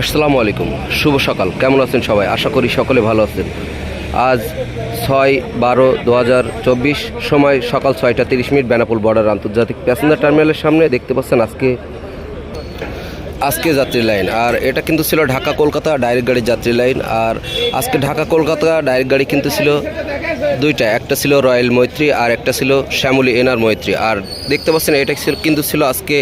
আসসালামু আলাইকুম। শুভ সকাল। কেমন আছেন সবাই? আশা করি সকলে ভালো আছেন। আজ ছয় বারো দু সময় সকাল ছয়টা তিরিশ মিনিট বেনাপুল বর্ডার আন্তর্জাতিক প্যাসেঞ্জার টার্মিনালের সামনে দেখতে পাচ্ছেন আজকে আজকে যাত্রী লাইন। আর এটা কিন্তু ছিল ঢাকা কলকাতা ডাইরেক্ট গাড়ির যাত্রী লাইন। আর আজকে ঢাকা কলকাতা ডাইরেক্ট গাড়ি কিন্তু ছিল দুইটা, একটা ছিল রয়্যাল মৈত্রী আর একটা ছিল শ্যামলী এনার মৈত্রী। আর দেখতে পাচ্ছেন এটা ছিল কিন্তু ছিল আজকে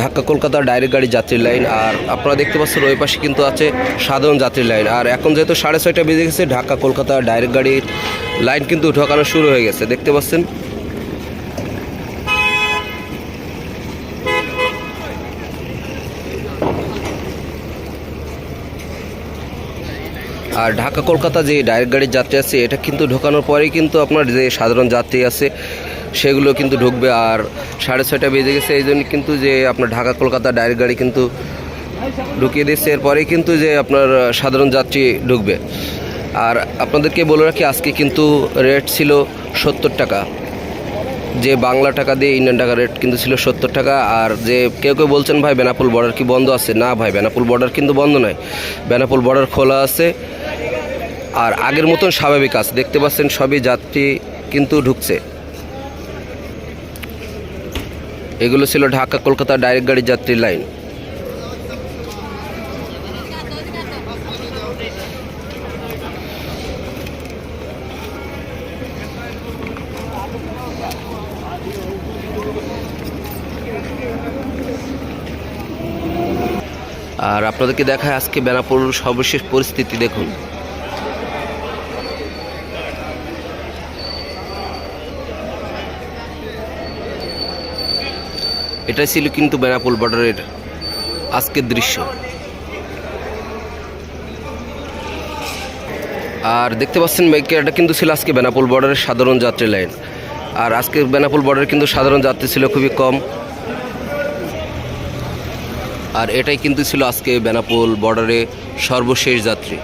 ঢাকা কলকাতা ডাইরেক্ট গাড়ি যাত্রী লাইন। আর আপনারা দেখতে পাচ্ছেন ওই পাশে কিন্তু আছে সাধারণ যাত্রী লাইন। আর এখন যেহেতু সাড়ে ছয়টা বেজে গেছে, ঢাকা কলকাতা ডাইরেক্ট গাড়ির লাইন কিন্তু ঢোকানো শুরু হয়ে গেছে। দেখতে পাচ্ছেন আর ঢাকা কলকাতা যে ডাইরেক্ট গাড়ির যাত্রী আছে, এটা কিন্তু ঢোকানোর পরেই কিন্তু আপনার যে সাধারণ যাত্রী আছে, সেগুলো কিন্তু ঢুকবে। আর সাড়ে ছয়টা বেজে গেছে, এই জন্য কিন্তু যে আপনার ঢাকা কলকাতা ডাইরেক্ট গাড়ি কিন্তু ঢুকিয়ে দিচ্ছে এরপরেই কিন্তু যে আপনার সাধারণ যাত্রী ঢুকবে। আর আপনাদেরকে বলে রাখি, আজকে কিন্তু রেট ছিল সত্তর টাকা। যে বাংলা টাকা দিয়ে ইন্ডিয়ান টাকা রেট কিন্তু ছিল সত্তর টাকা। আর যে কেউ কেউ বলছেন, ভাই, বেনাপুল বর্ডার কি বন্ধ আছে? না, ভাই, বেনাপুল বর্ডার কিন্তু বন্ধ নয়। বেনাপুল বর্ডার খোলা আছে। আর আগের মতন স্বাভাবিক আছে। দেখতে পাচ্ছেন সবই যাত্রী কিন্তু ঢুকছে। এগুলো ছিল ঢাকা কলকাতা ডাইরেক্ট গাড়ির যাত্রী লাইন। আর আপনাদেরকে দেখায় আজকে বেনাপুর সর্বশেষ পরিস্থিতি, দেখুন। এটাই ছিল কিন্তু বেনাপুল বর্ডারের আজকের দৃশ্য। আর দেখতে পাচ্ছেন এটা কিন্তু ছিল আজকে বেনাপুল বর্ডারের সাধারণ যাত্রী লাইন। আর আজকে বেনাপুল বর্ডারে কিন্তু সাধারণ যাত্রী ছিল খুবই কম। আর এটাই কিন্তু ছিল আজকে বেনাপুল বর্ডারে সর্বশেষ যাত্রী।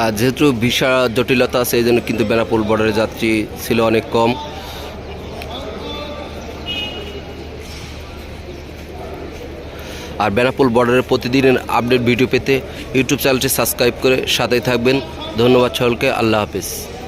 আর যেহেতু ভিসা জটিলতা আছে, এই জন্য কিন্তু বেনাপুল বর্ডারে যাত্রী ছিল অনেক কম। আর বেনাপুল বর্ডারের প্রতিদিনের আপডেট ভিডিও পেতে ইউটিউব চ্যানেলটি সাবস্ক্রাইব করে সাথেই থাকবেন। ধন্যবাদ সকলকে, আল্লাহ হাফিজ।